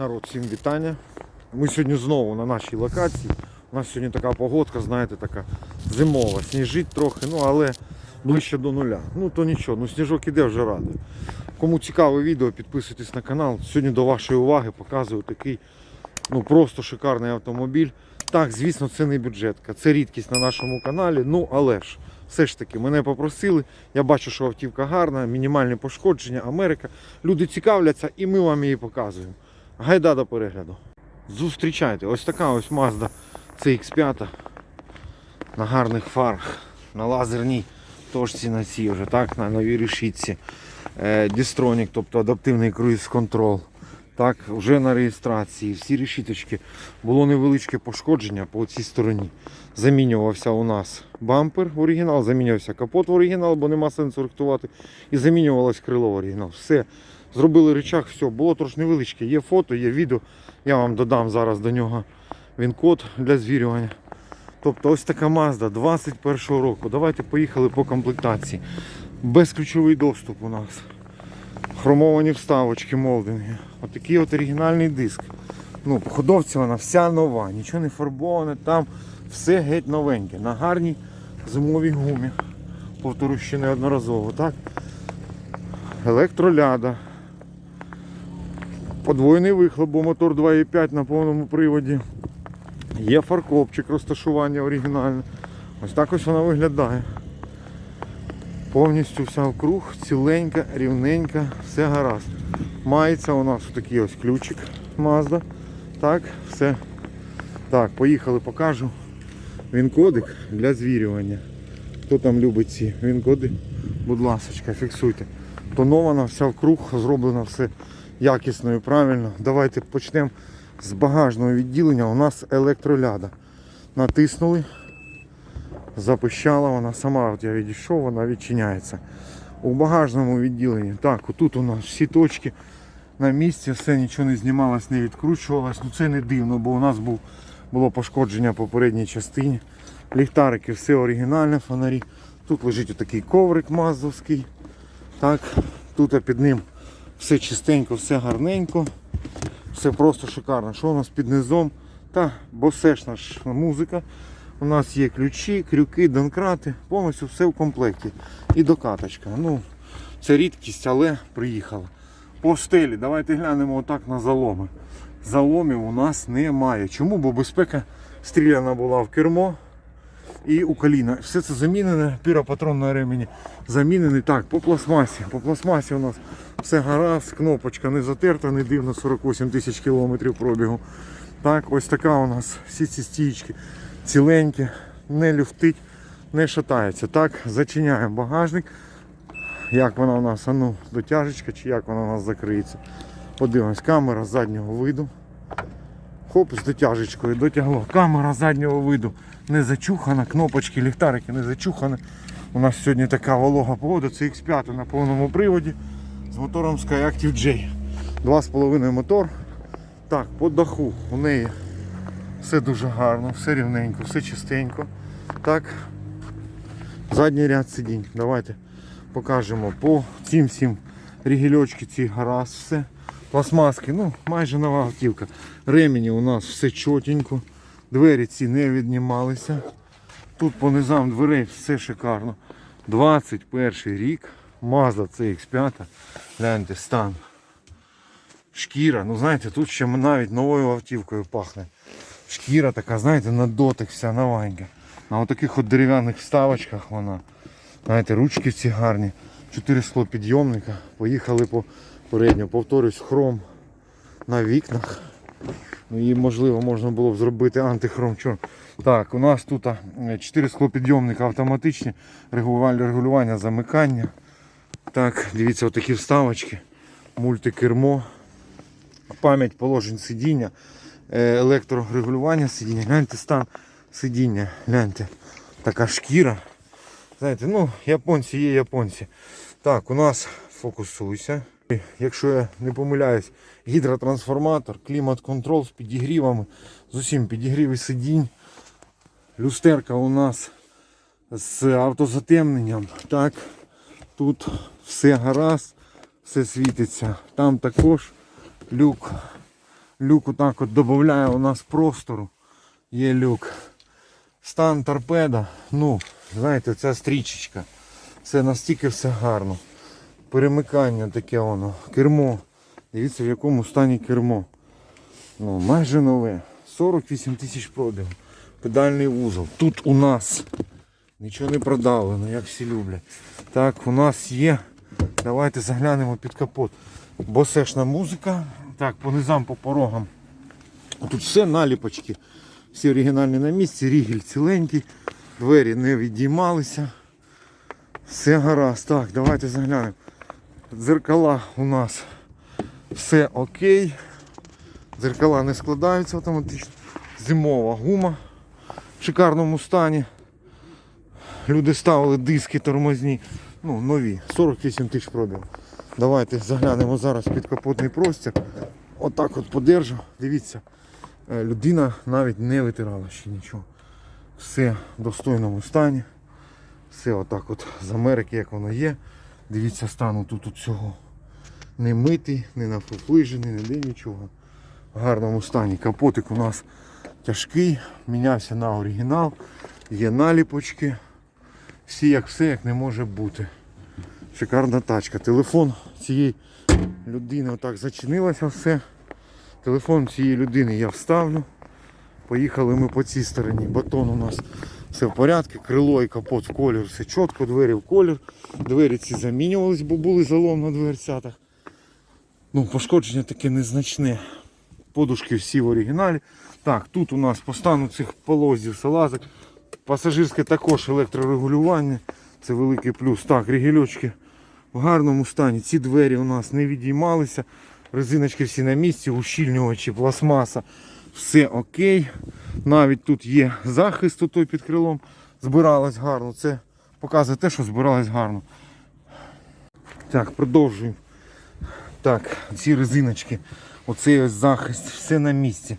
Народ, всім вітання. Ми сьогодні знову на нашій локації. У нас сьогодні така погодка, знаєте, така зимова. Сніжить трохи, ну але ближче до нуля. Ну то нічого, ну сніжок іде вже радий. Кому цікаве відео, підписуйтесь на канал. Сьогодні до вашої уваги показую такий ну просто шикарний автомобіль. Так, звісно, це не бюджетка, це рідкість на нашому каналі. Ну але ж, все ж таки, мене попросили. Я бачу, що автівка гарна, мінімальні пошкодження, Америка. Люди цікавляться і ми вам її показуємо. Гайда до перегляду. Зустрічайте, ось така ось Mazda CX5 на гарних фарах, на лазерній точці на цій вже, так, на новій решітці. Е, Distronic, тобто адаптивний круїз контрол. Так, вже на реєстрації, всі решіточки. Було невеличке пошкодження по цій стороні. Замінювався у нас бампер в оригінал, замінювався капот в оригінал, бо нема сенсу рихтувати. І замінювалось крило в оригінал. Все. Зробили речах, все, було трошки невеличке. Є фото, є відео. Я вам додам зараз до нього він код для звірювання. Тобто ось така Mazda 21 року. Давайте поїхали по комплектації. Безключовий доступ у нас. Хромовані вставочки, молдинги. Отакий от оригінальний диск. Ну, по ходовці вона вся нова, нічого не фарбоване, там все геть новеньке. На гарній зимовій гумі. Повторю ще неодноразово, так? Електроляда. Подвойний вихлоп, бо мотор 2,5 на повному приводі. Є фаркопчик, розташування оригінальне. Ось так ось вона виглядає. Повністю вся вкруг, ціленька, рівненька, все гаразд. Мається у нас такий ось ключик Mazda. Так, все. Так, поїхали, покажу. Він кодик для звірювання. Хто там любить ці він-коди, будь ласка, фіксуйте. Тонована, вся вкруг, зроблено все якісно і правильно. Давайте почнемо з багажного відділення. У нас електроляда. Натиснули, запищала вона сама, от я відійшов, вона відчиняється. У багажному відділенні. Так, отут у нас всі точки на місці, все нічого не знімалось, не відкручувалось. Ну це не дивно, бо у нас був, було пошкодження по передній частині. Ліхтарики, все оригінальне, фонарі. Тут лежить отакий коврик маздовський. Так, тут під ним все чистенько, все гарненько. Все просто шикарно. Що у нас під низом? Та босешна ж музика. У нас є ключі, крюки, донкрати, повністю все в комплекті. І докаточка. Ну, це рідкість, але приїхала. По стелі, давайте глянемо отак на заломи. Заломів у нас немає. Чому? Бо безпека стріляна була в кермо і у коліна. Все це замінене, піропатрон на ремені замінений. Так, по пластмасі. По пластмасі у нас все гаразд, кнопочка не затерта, не дивно, 48 тисяч кілометрів пробігу. Так, ось така у нас всі ці стічки ціленькі, не люфтить, не шатається. Так, зачиняємо багажник. Як вона у нас, а ну, дотяжечка чи як вона у нас закриється. Подивимось, камера заднього виду. Хоп, з дотяжечкою дотягло. Камера заднього виду не зачухана, кнопочки, ліхтарики не зачухані. У нас сьогодні така волога погода, це X5 на повному приводі з мотором Skyactiv J. 2,5 мотор. Так, по даху у неї все дуже гарно, все рівненько, все чистенько. Так, задній ряд сидінь. Давайте покажемо по цим всім рігельочки, ці гаразд, все. Пластмаски, ну майже нова автівка. Ремені у нас все чотенько. Двері ці не віднімалися. Тут по низам дверей все шикарно. 21 рік. Mazda CX5. Гляньте, стан. Шкіра. Ну знаєте, тут ще навіть новою автівкою пахне. Шкіра така, знаєте, на дотик вся новенька. На отаких от дерев'яних вставочках вона. Знаєте, ручки ці гарні. Чотири склопідйомника. Поїхали по передньо. Повторюсь, хром на вікнах. Ну, і можливо можна було б зробити антихром. Чор. Так, у нас тут 4 склопідйомника автоматичні, регулювання, регулювання замикання. Так, дивіться, отакі вставочки, мультикермо, пам'ять положень сидіння, е, електрорегулювання сидіння. Гляньте стан сидіння, гляньте, така шкіра. Знаєте, ну, японці є японці. Так, у нас фокусуйся. Якщо я не помиляюсь, гідротрансформатор, клімат-контрол з підігрівами, з усім підігріви сидінь. Люстерка у нас з автозатемненням. Так, тут все гаразд, все світиться. Там також люк Люк отак от додає у нас простору. Є люк. Стан торпеда. Ну, знаєте, ця стрічечка. Це настільки все гарно. Перемикання таке воно. Кермо. Дивіться в якому стані кермо. Ну, майже нове. 48 тисяч пробігу. Педальний вузол. Тут у нас нічого не продавлено, як всі люблять. Так, у нас є. Давайте заглянемо під капот. Босешна музика. Так, по низам, по порогам. Тут все наліпочки. Всі оригінальні на місці, рігель ціленький, двері не відіймалися. Все гаразд. Так, давайте заглянемо. Дзеркала у нас все окей. Дзеркала не складаються автоматично. Зимова гума в шикарному стані. Люди ставили диски тормозні. Ну, нові. 48 тисяч пробігів. Давайте заглянемо зараз під капотний простір. Отак от подержу. Дивіться, е, людина навіть не витирала ще нічого. Все в достойному стані. Все отак от з Америки, як воно є. Дивіться, стану тут от всього. Не митий, не нафуфлижений, ніде нічого. В гарному стані. Капотик у нас тяжкий, мінявся на оригінал, є наліпочки. Всі як все, як не може бути. Шикарна тачка. Телефон цієї людини отак зачинилося все. Телефон цієї людини я вставлю. Поїхали ми по цій стороні. Батон у нас все в порядку. Крило і капот в колір, все чітко, двері в колір. Двері ці замінювались, бо були залом на дверцятах. Ну, пошкодження таке незначне. Подушки всі в оригіналі. Так, тут у нас по стану цих полозів салазок. Пасажирське також електрорегулювання. Це великий плюс. Так, регільочки в гарному стані. Ці двері у нас не відіймалися. Резиночки всі на місці, ущільнювачі, пластмаса. Все окей. Навіть тут є захист той під крилом. Збиралось гарно. Це показує те, що збиралось гарно. Так, продовжуємо. Так, ці резиночки, оцей ось захист, все на місці.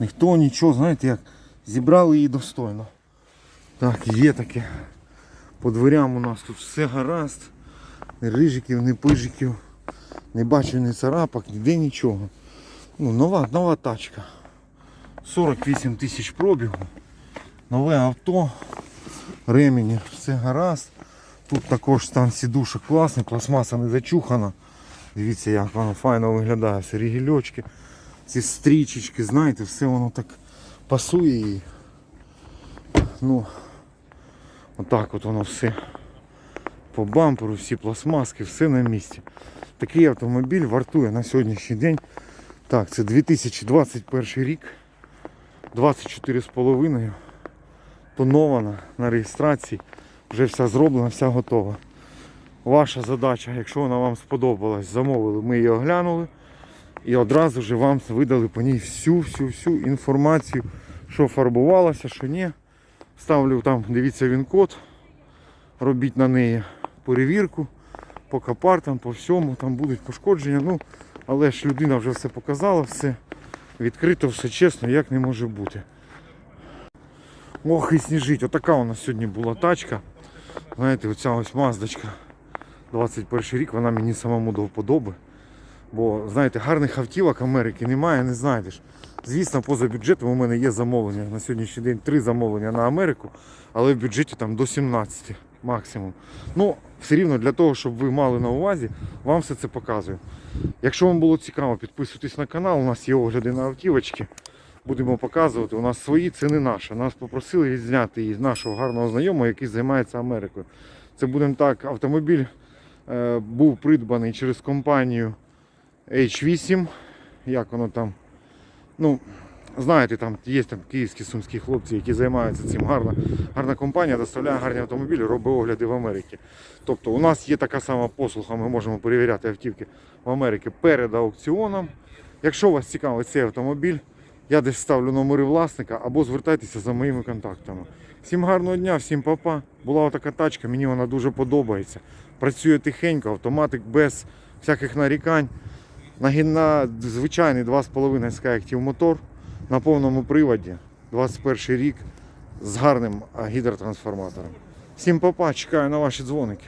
Ніхто нічого, знаєте як, зібрали її достойно. Так, є таке. По дверям у нас тут все гаразд. Ні рижиків, ні пижиків. Не бачу ні царапок, ніде нічого. Ну, нова, нова тачка. 48 тисяч пробігу. Нове авто. Ремені, все гаразд. Тут також стан сідушок класний, пластмаса не зачухана. Дивіться, як воно файно виглядає. Все рігельочки, ці стрічечки, знаєте, все воно так пасує їй. Ну, отак от воно все. По бамперу, всі пластмаски, все на місці. Такий автомобіль вартує на сьогоднішній день. Так, це 2021 рік. 24,5. Тонована на реєстрації. Вже вся зроблена, вся готова. Ваша задача, якщо вона вам сподобалась, замовили, ми її оглянули і одразу ж вам видали по ній всю-всю-всю інформацію, що фарбувалося, що ні. Ставлю там, дивіться він код, робіть на неї перевірку по капартам, по всьому, там будуть пошкодження. Ну, але ж людина вже все показала, все відкрито, все чесно, як не може бути. Ох і сніжить. Отака у нас сьогодні була тачка. Знаєте, оця ось маздочка. 21 рік, вона мені самому до вподоби. Бо, знаєте, гарних автівок Америки немає, не знайдеш. Звісно, поза бюджетом у мене є замовлення. На сьогоднішній день три замовлення на Америку, але в бюджеті там до 17 максимум. Ну, все рівно для того, щоб ви мали на увазі, вам все це показую. Якщо вам було цікаво, підписуйтесь на канал, у нас є огляди на автівочки. Будемо показувати. У нас свої, це не наше. Нас попросили відзняти її з нашого гарного знайомого, який займається Америкою. Це будемо так, автомобіль е, був придбаний через компанію H8. Як воно там? Ну, знаєте, там є там київські сумські хлопці, які займаються цим. Гарна, гарна компанія доставляє гарні автомобілі, робить огляди в Америці. Тобто у нас є така сама послуга, ми можемо перевіряти автівки в Америці перед аукціоном. Якщо вас цікавить цей автомобіль, я десь ставлю номери власника або звертайтеся за моїми контактами. Всім гарного дня, всім папа. Була така тачка, мені вона дуже подобається. Працює тихенько, автоматик без всяких нарікань. На, на звичайний 2,5 Skyactiv мотор на повному приводі. 21 рік з гарним гідротрансформатором. Всім папа, чекаю на ваші дзвоники.